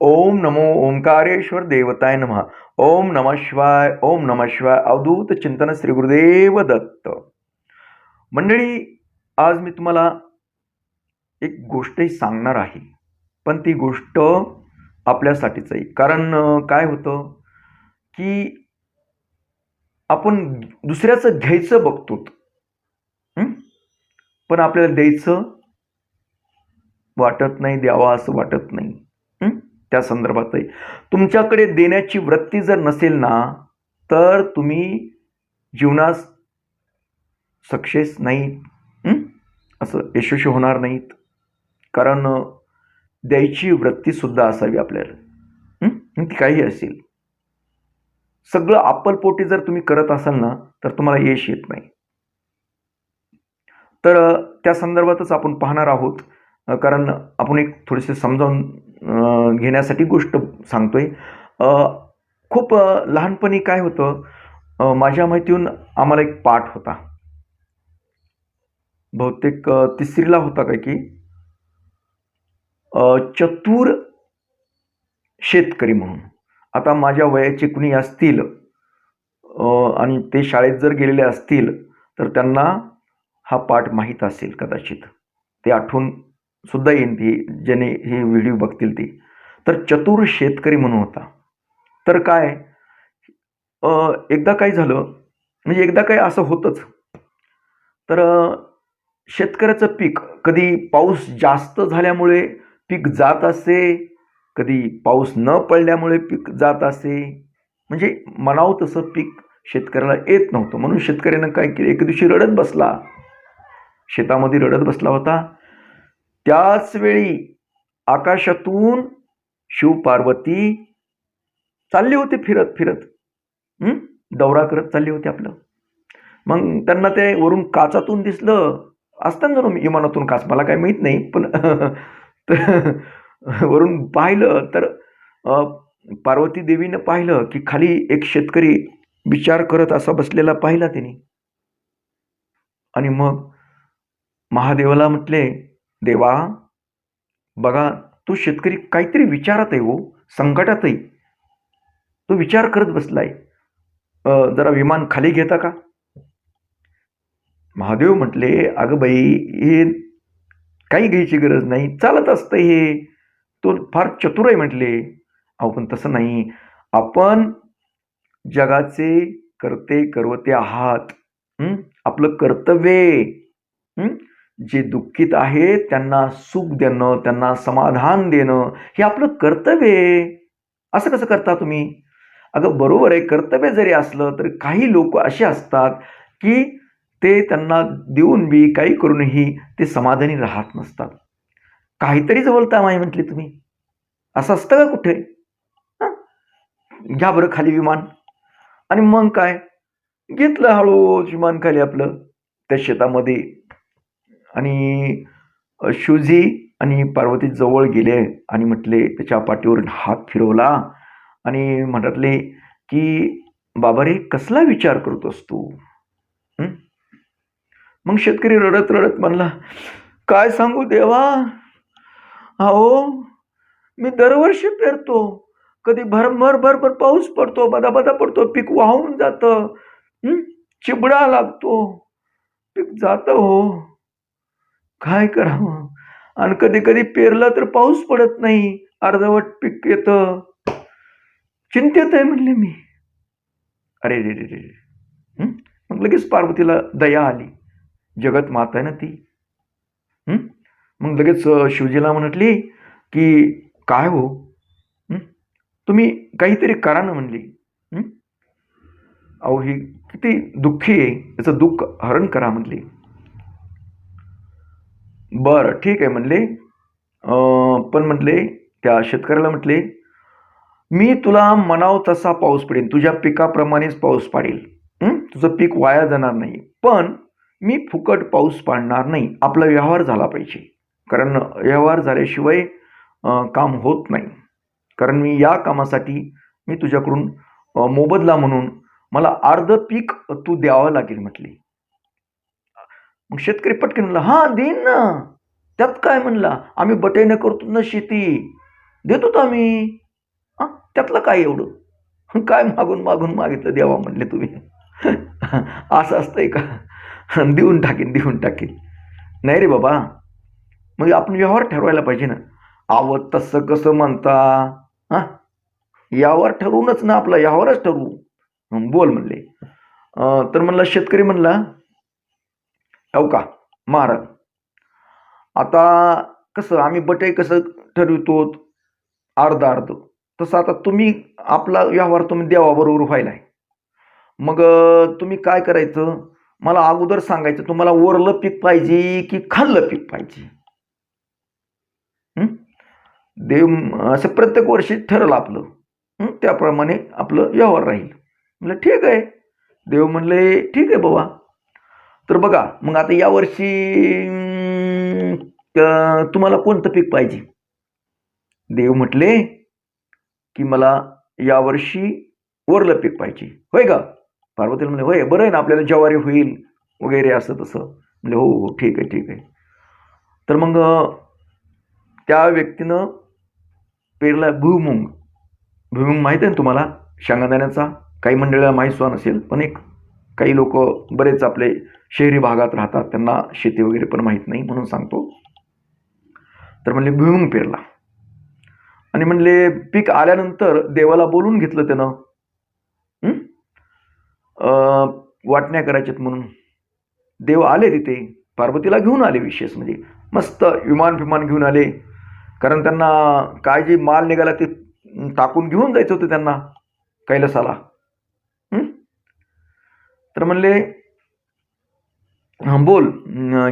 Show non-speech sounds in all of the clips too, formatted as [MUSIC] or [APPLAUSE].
ओम नमो ओंकारेश्वर देवताय नमः। ओम नम शिवाय ओम नम शिवाय अवधूत चिंतन श्री गुरुदेव दत्त। मंडळी आज मी तुम्हाला एक गोष्टही सांगणार आहे. पण ती गोष्ट आपल्यासाठीच आहे. कारण काय होतं की आपण दुसऱ्याचं घ्यायचं बघतो पण आपल्याला द्यायचं वाटत नाही द्यावा असं वाटत नाही. त्या संदर्भातही. तुमच्याकडे देण्याची वृत्ती जर नसेल ना तर तुम्ही जीवनास सक्सेस नाही असं यशस्वी होणार नाहीत. कारण द्यायची वृत्तीसुद्धा असावी आपल्याला. ती काही असेल. सगळं आपलपोटी जर तुम्ही करत असाल ना तर तुम्हाला यश येत नाही. तर त्या संदर्भातच आपण पाहणार आहोत. कारण आपण एक थोडेसे समजावून घेण्यासाठी गोष्ट सांगतोय. खूप लहानपणी काय होतं माझ्या माहितीहून आम्हाला एक पाठ होता. बहुतेक तिसरीला होता काय की चतुर शेतकरी म्हणून. आता माझ्या वयाचे कुणी असतील आणि ते शाळेत जर गेलेले असतील तर त्यांना हा पाठ माहीत असेल कदाचित. ते आठवून सुद्धा येईन ती ज्याने हे व्हिडिओ बघतील ते. तर चतुर शेतकरी म्हणून होता. तर काय? एकदा काय झालं? म्हणजे एकदा काय असं होतंच. तर शेतकऱ्याचं पीक कधी पाऊस जास्त झाल्यामुळे पीक जात असे कधी पाऊस न पडल्यामुळे पीक जात असे म्हणजे म्हणावं तसं पीक शेतकऱ्याला येत नव्हतं. म्हणून शेतकऱ्यानं काय केलं? एक दिवशी रडत बसला. शेतामध्ये रडत बसला होता. त्याच वेळी आकाशातून शिवपार्वती चालले होते फिरत फिरत. दौरा करत चालले होते आपलं. मग त्यांना ते वरून काचातून दिसलं. असतं ना जणू इमानातून काच मला काही माहीत नाही पण [LAUGHS] तर वरून पाहिलं तर पार्वती देवीनं पाहिलं की खाली एक शेतकरी विचार करत असा बसलेला पाहिला तिने. आणि मग महादेवाला म्हटले देवा बघा तो शेतकरी काहीतरी विचारात आहे हो संकटात आहे. तो विचार करत बसलाय. जरा विमान खाली घेता का? महादेव म्हटले अगं बाई हे काही घ्यायची गरज नाही चालत असतं हे. तो फार चतुर आहे म्हटले. अहो पण तसं नाही. आपण जगाचे करते करवते आहात. आपलं कर्तव्य जे दुःखित आहेत त्यांना सुख देणं त्यांना समाधान देणं हे आपलं कर्तव्य आहे. असं कसं करता तुम्ही? अगं बरोबर आहे कर्तव्य जरी असलं तर काही लोक असे असतात की ते त्यांना देऊन बी काही करूनही ते समाधानी राहत नसतात. काहीतरी जवळता माही म्हटली तुम्ही. असं असतं का कुठे? घ्या बरं खाली विमान. आणि मग काय? घेतलं हळूच विमान खाली आपलं त्या शेतामध्ये. आणि शिवजी आणि पार्वती जवळ गेले आणि म्हटले त्याच्या पाठीवरून हात फिरवला. आणि म्हटले की बाबा रे कसला विचार करतोस तू? मग शेतकरी रडत रडत म्हणला काय सांगू देवा? अहो मी दरवर्षी पेरतो. कधी भरभर भरभर पाऊस पडतो बदा बदा पडतो पीक वाहून जातं. चिबडा लागतो. पीक जातं हो. काय करावं? आणि कधी कधी पेरलं तर पाऊस पडत नाही. अर्धवट पीक येतं. चिंतेत आहे म्हणले मी. अरे रे रे रे मग लगेच पार्वतीला दया आली. जगत माता आहे ना ती. मग लगेच शिवजीला म्हटली की काय हो? तुम्ही काहीतरी करा ना म्हणली. अहो ही किती दुःखी आहे. याचं दुःख हरण करा म्हणली. बरं ठीक आहे म्हणले. पण म्हटले त्या शेतकऱ्याला म्हटले मी तुला मनाव तसा पाऊस पडेल तुझ्या पिकाप्रमाणेच पाऊस पाडेल. तुझं पीक वाया जाणार नाही. पण मी फुकट पाऊस पाडणार नाही. आपला व्यवहार झाला पाहिजे. कारण व्यवहार झाल्याशिवाय काम होत नाही. कारण मी या कामासाठी मी तुझ्याकडून मोबदला म्हणून मला अर्ध पीक तू द्यावं लागेल म्हटली. मग शेतकरी पटकन म्हणला हा देईन ना. त्यात काय म्हणला आम्ही बटाईनं करतो ना शेती. देतो तर आम्ही. हां त्यातलं काय एवढं? काय मागून मागून मागितलं देवा म्हणले तुम्ही? असं असतंय का? देऊन टाकीन देऊन टाकीन. नाही रे बाबा. मग आपण व्यवहार ठरवायला पाहिजे ना. आव तसं कसं म्हणता? हां? यावर ठरवूनच ना आपला यावरच ठरवू. बोल म्हणले. तर म्हणला शेतकरी म्हणला हो का? महाराज. आता कसं आम्ही बटे कसं ठरवितो अर्ध अर्ध. तसं आता तुम्ही आपला व्यवहार तुम्ही देवाबरोबर व्हायलाय. मग तुम्ही काय करायचं? मला अगोदर सांगायचं तुम्हाला ओरलं पीक पाहिजे की खाल्लं पीक पाहिजे? देव असं प्रत्येक वर्षी ठरलं आपलं. त्याप्रमाणे आपलं व्यवहार राहील. म्हणलं ठीक आहे. देव म्हणले ठीक आहे बाबा. तर बघा मग आता यावर्षी तुम्हाला कोणतं पीक पाहिजे? देव म्हटले की मला यावर्षी वरलं पीक पाहिजे. होय का? पार्वतीला म्हणले होय बरं आहे ना आपल्याला ज्वारी होईल वगैरे असं तसं. म्हणजे हो हो ठीक आहे ठीक आहे. तर मग त्या व्यक्तीनं पेरला भुईमुंग. भुईमुंग माहीत आहे ना तुम्हाला? शेंगादाण्याचा. काही मंडळीला माहीत सुद्धा नसेल पण एक काही लोक बरेच आपले शहरी भागात राहतात त्यांना शेती वगैरे पण माहीत नाही म्हणून सांगतो. तर म्हणले भुईमुंग पेरला. आणि म्हणले पीक आल्यानंतर देवाला बोलून घेतलं त्यानं. वाटण्या करायच्यात म्हणून. देव आले तिथे पार्वतीला घेऊन आले विशेष म्हणजे. मस्त विमान फिमान घेऊन आले. कारण त्यांना काय जे माल निघाला ते टाकून घेऊन जायचं होतं त्यांना कैलासाला. तर म्हणले बोल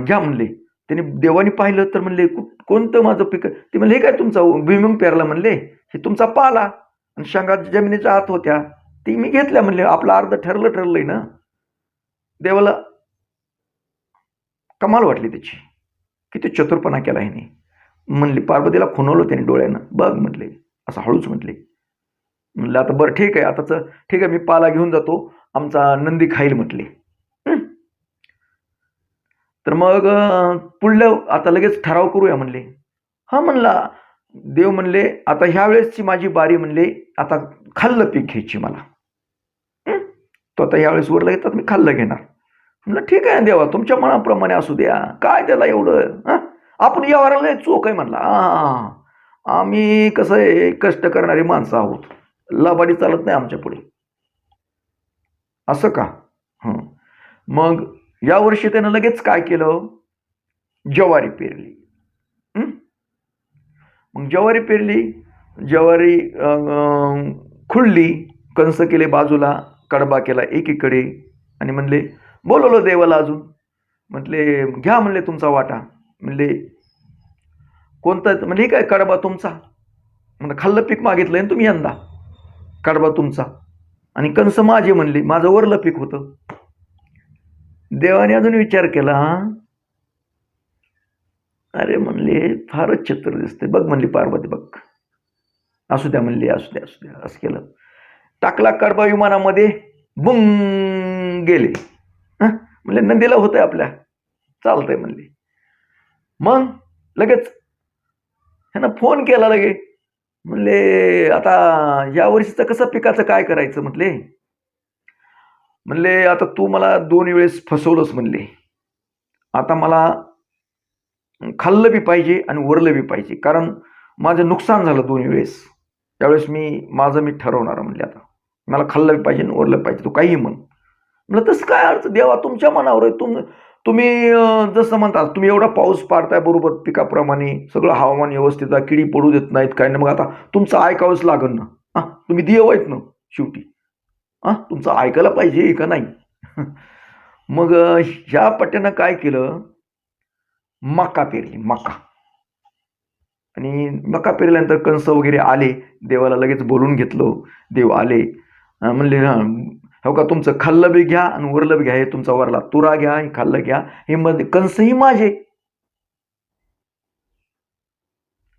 घ्या म्हणले. त्याने देवाने पाहिलं तर म्हणले कोणतं माझं पीक? ते म्हणले हे काय तुमचा भुईमुंग पेरला? म्हणले हे तुमचा पाला. आणि शेंगा जमिनीच्या आत होत्या. ती मी घेतल्या म्हणले आपलं अर्ध ठरलं ठरलंय ना. देवाला कमाल वाटली त्याची. किती चतुरपणा केला ह्याने. म्हणले पार्वतीला खुनवलं त्याने डोळ्यानं. बघ म्हटले असं हळूच म्हटले. म्हणलं आता बरं ठीक आहे आताच ठीक आहे मी पाला घेऊन जातो. आमचा नंदी खाईल म्हटले. तर मग पुढलं आता लगेच ठराव करूया म्हणले. हा म्हणला देव म्हणले आता ह्या वेळेसची माझी बारी म्हणले आता खाल्लं पीक घ्यायची मला. तो आता ह्यावेळेस वरला येतात मी खाल्लं घेणार. म्हणलं ठीक आहे देवा तुमच्या मनाप्रमाणे असू द्या. काय त्याला एवढं हां? आपण या लय चोख आहे म्हणला. हां आम्ही कसं आहे कष्ट करणारी माणसं आहोत. लाभाडी चालत नाही आमच्या पुढे. असं का? हं. मग यावर्षी त्यानं लगेच काय केलं? ज्वारी पेरली. मग ज्वारी पेरली ज्वारी खुडली खुळली कंस केले बाजूला कडबा केला एकीकडे आणि म्हणले बोलवलं देवाला अजून. म्हटले घ्या म्हणले तुमचा वाटा. म्हणले कोणता? म्हणजे हे काय कडबा तुमचा? म्हणजे खाल्लं पीक मागितलं तुम्ही यंदा. कडबा तुमचा. आणि कंस माझे म्हणले माझं वरलं पीक होतं. देवाने अजून विचार केला अरे म्हणले फारच चित्र दिसते बघ म्हणली पार्वती बघ. असू द्या म्हणली असू द्या असू द्या असं केलं. टाकला कडबा विमानामध्ये बुंग गेले. म्हणले नंदीला होतंय आपल्या. चालतंय म्हणले. मग लगेच ह्यानं फोन केला लगे म्हणले आता या वर्षीचं कसं पिकाचं काय करायचं? म्हटले. म्हणले आता तू मला दोन वेळेस फसवलंस म्हणले. आता मला खाल्लं बी पाहिजे आणि वरलं बी पाहिजे कारण माझं नुकसान झालं दोन वेळेस. त्यावेळेस मी माझं मी ठरवणार म्हणले आता. मला खाल्लं बी पाहिजे आणि वरलं पाहिजे तू काही म्हण. म्हणलं तसं काय अर्थ? देवा तुमच्या मनावर आहे. तुम तुम्ही जसं म्हणता तुम्ही एवढा पाऊस पाडताय बरोबर पिकाप्रमाणे सगळं हवामान व्यवस्थित आहे किडी पडू देत नाहीत काय नाही. मग आता तुमचं ऐकावंच लागन ना. हां तुम्ही देव आहेत ना शेवटी. हां तुमचं ऐकायला पाहिजे का नाही? [LAUGHS] मग ह्या पट्ट्यानं काय केलं? मका पेरली मका. आणि मका पेरल्यानंतर कंस वगैरे आले देवाला लगेच बोलून घेतलं देव आले. म्हणले हो का? तुमचं खाल्लं बी घ्या आणि उरलं बी घ्या. हे तुमचा वरला तुरा घ्या हे खाल्लं घ्या. हे मध्ये कंसही माझे.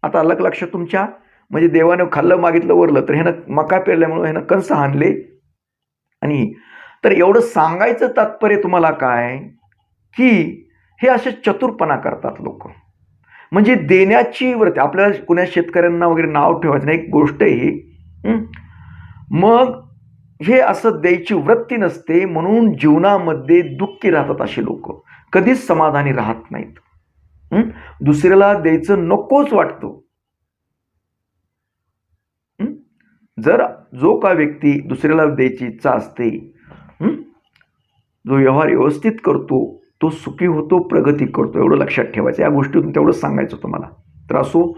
आता अलग लक्ष तुमच्या. म्हणजे देवाने खाल्लं मागितलं वरलं तर ह्यानं मका पेरल्यामुळं ह्यानं कंस हाणले आणि तर एवढं सांगायचं तात्पर्य तुम्हाला काय? की हे असे चतुरपणा करतात लोक. म्हणजे देण्याची वरती आपल्याला कुण्या शेतकऱ्यांना वगैरे नाव ठेवायचं नाही. एक गोष्ट आहे. ही? मग हे असं द्यायची वृत्ती नसते म्हणून जीवनामध्ये दुःखी राहतात असे लोक. कधीच समाधानी राहत नाहीत. दुसऱ्याला द्यायचं नकोच वाटतं. जर जो का व्यक्ती दुसऱ्याला द्यायची इच्छा असते जो व्यवहार व्यवस्थित करतो तो सुखी होतो प्रगती करतो एवढं लक्षात ठेवायचं. या गोष्टीतून तेवढंच सांगायचं तुम्हाला. तर असो